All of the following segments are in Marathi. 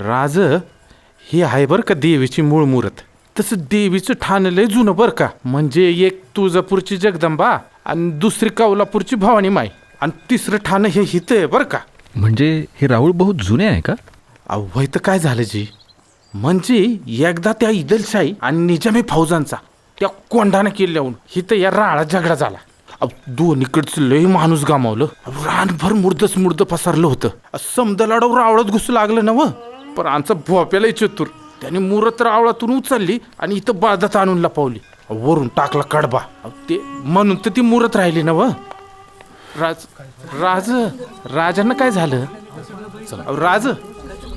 राज ही आहे बरं का देवीची मूळ मूर्त तसं देवीचं ठाण लय जुनं बरं का. म्हणजे एक तुळजापूरची जगदंबा आणि दुसरी कावलापूरची भवानी माई. आणि तिसरं ठाण हे हित आहे बरं का. म्हणजे हे राहुल बहुत जुने आहे का? अवय तर काय झालं जी? म्हणजे एकदा त्या इदलशाही आणि निजामी फौजांचा त्या कोंडानं केल्याहून हिथं या राळा झगडा झाला. अहो, दोन्हीकडचं लय माणूस गमावलं. रानभर मुर्दच मुर्द पसरलं होतं. समद लढव रावळत घुसू लागलं नव पण आमचा भोप्याला चतुर त्याने मुरत आवळातून उचलली आणि इथं बाजात आणून लपवली. वरून टाकला कडबा. ते म्हणून तर ती मुरत राहिली ना व राज राज राजांना काय झालं? अहो, राज.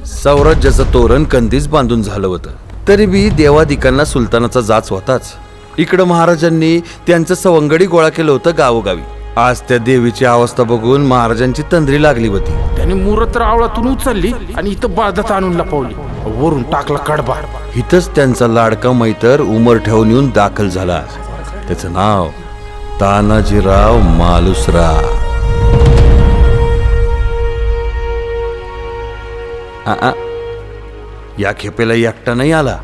सौराज्याचं तोरण कंदीच बांधून झालं होतं. तरी बी देवादिकांना सुलतानाचा जाच होताच. इकडं महाराजांनी त्यांचं सवंगडी गोळा केलं होतं गावोगावी. आज त्या देवीची अवस्था बघून महाराजांची तंद्री लागली होती. त्याने मुरत रावळातून उचलली आणि इथं बाजात आणून लपवली. वरून टाकला कडबा. इथंच त्यांचा लाडका मैतर उमर ठेवून येऊन दाखल झाला. त्याचं नाव तानाजीराव मालुसराव आ, आ. या खेपेला एकटा नाही आला.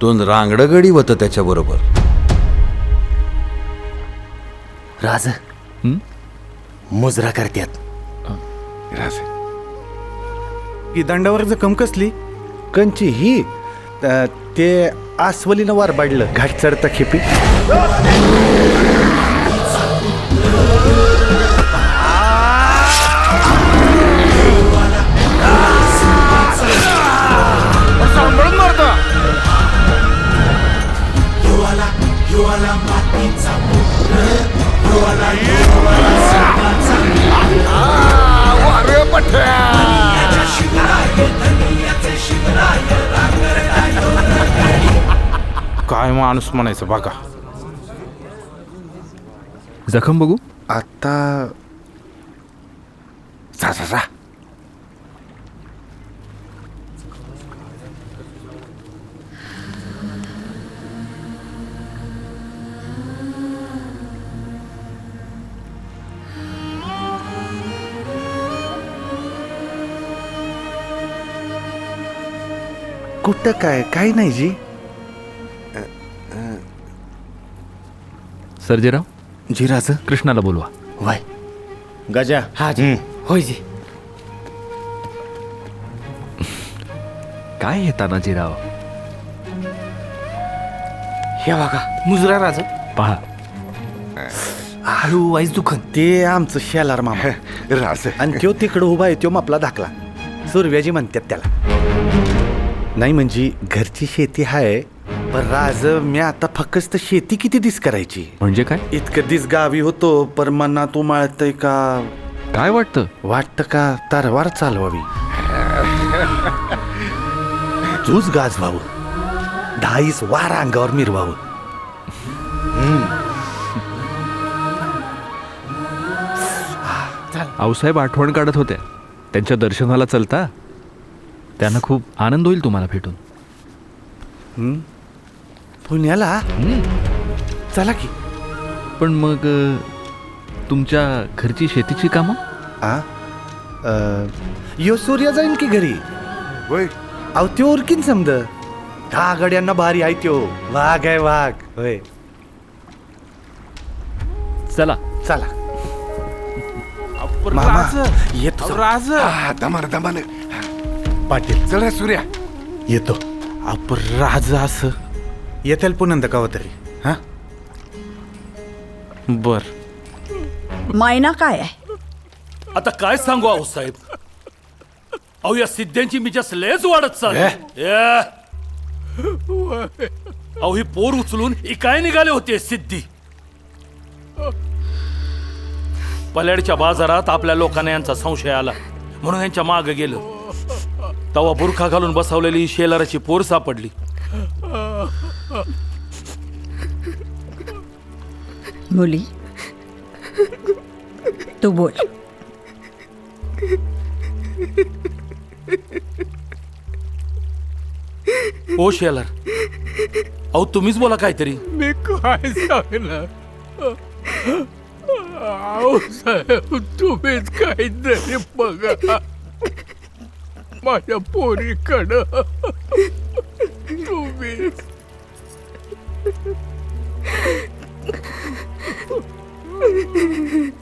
दोन रांगडं गडी होतं त्याच्याबरोबर. राज मुजरा करत्यात. ही. दंडावर जखम कसली? कंची ही अ, ते आस्वलीनं वार बाडलं. घाट चढता खेपी. काय माणूस म्हणायचं बघा. जखम बघू? आता जा जा जा. कुठं काय? काही नाही जी. सर्जेराव जी राज कृष्णाला बोलवा. वाय. गजा. हा जी. होय जी. काय हे तानाजीराव हे बघा मुजरा राज. पहा. हळू वाईस दुखन. ते आमचं शेलार मामा. राज. आणि त्यो तिकडं उभा आहे त्यो आपला धाकला सुरव्याजी म्हणतात त्याला. नाही म्हणजे घरची शेती आहे पण राज मी आता फक्त शेती किती दिस करायची? म्हणजे काय? इतकं दिस गावी होतो पर मनात उमाळतय का? काय वाटतं? वाटतं का? तरवार चालवावी. जूज गाजवावं. दहाईस वार अंगावर मिरवावं. आऊसाहेब आठवण काढत होत्या त्यांच्या दर्शनाला चलता? त्यांना खूप आनंद होईल तुम्हाला भेटून. पुण्याला? चला की. पण मग अ, तुमच्या घरची शेतीची कामं? आ? अ, यो सूर्य जाईन की घरी? होय. अहो त्यो उरकीन समद. दहा गड्यांना भारी आहे त्यो. वाघ आहे वाघ. होय. चला. चला. मामा, येतो. राज. हा दमान दमान. पाटील. चल रे सूर्या. येतो. अहो, राज असं. येतील पुनंद का तरी. हा? बर. मायना काय आहे? आता काय सांगू आहो साहेब? अहो या सिद्ध्यांची मी जस लयच वाढत चालली. ए. अहो ही पोर उचलून ही काय निघाले होते सिद्धी? पल्याडच्या बाजारात आपल्या लोकांना यांचा संशय आला. म्हणून यांच्या माग गेलं. तवा बुरखा घालून बसवलेली शेलाराची पोर सापडली. मुली. तू बोल. ओ शेलार अहो तुम्हीच बोला काहीतरी. मी काय सांगणार? अहो साहेब तुम्हीच काहीतरी बघा. माझ्या पोरीकडं. तुम्ही Ha ha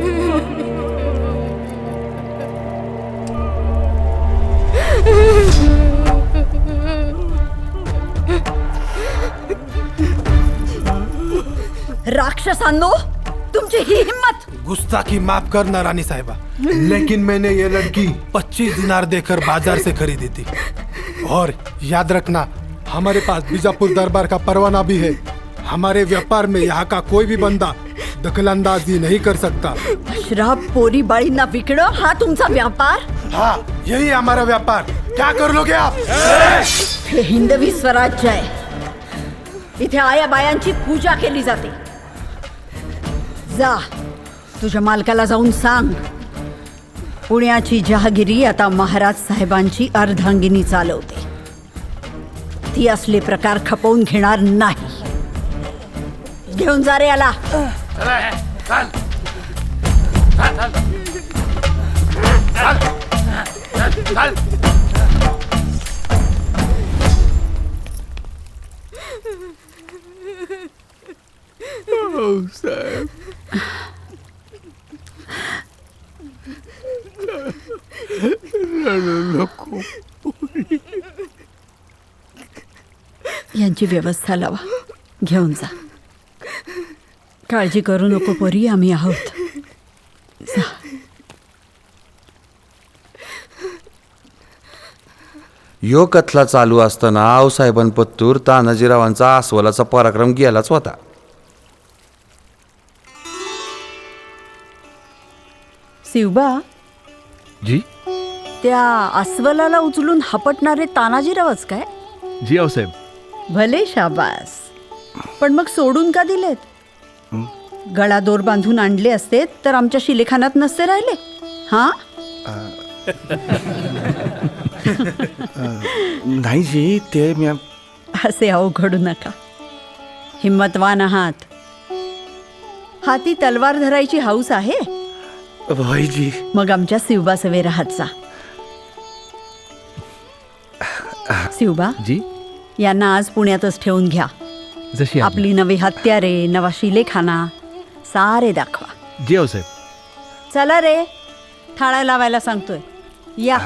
ha! राक्षसांनो तुमची ही हिंमत गुस्ताखी माफ करना रानी साहिबा. लेकिन मैंने ये लड़की 25 दिनार देकर बाजार से खरीदी थी. और याद रखना हमारे पास बीजापुर दरबार का परवाना भी है. हमारे व्यापार में यहाँ का कोई भी बंदा दखलंदाजी नहीं कर सकता. श्राप पोरी बाळींना विकणं हा तुमचा व्यापार? हाँ यही हमारा व्यापार. क्या कर लोगे आप? हे हिंदवी स्वराज्य आहे. इथे आया बायांची पूजा केली जाते. जा. तुझ्या मालकाला जाऊन सांग. पुण्याची जहागिरी आता महाराज साहेबांची अर्धांगिनी चालवते. ती असले प्रकार खपवून घेणार नाही. घेऊन जा रे याला. साहेब नको यांची व्यवस्था लावा घेऊन जा. काळजी करू नको पोरी आम्ही आहोत. जा. यो कथला चालू असताना आऊसाहेबांपत्तूर तानाजीरावांचा अस्वलाचा पराक्रम गेलाच होता. शिवबा जी? त्या अस्वलाला उचलून हपटणारे तानाजीरावच काय? जी आऊसाहेब भले शाबास. पण मग सोडून का दिलेत? गळा दोर बांधून आणले असते तर आमच्या शिलेखानात नसते राहिले? हा? नाही जी ते मी असे अवघडू नका. हिम्मतवान आहात. हाती तलवार धरायची हाऊस आहे? होय जी मग आमच्या शिवबा सवे राहत जा. शिवबा जी? यांना आज पुण्यातच ठेवून घ्या. जशी आपली. आपली नवी हत्यारे नवा शिलेखाना सारे दाखवा. जी आऊसाहेब चला रे थाळा लावायला सांगतोय. या.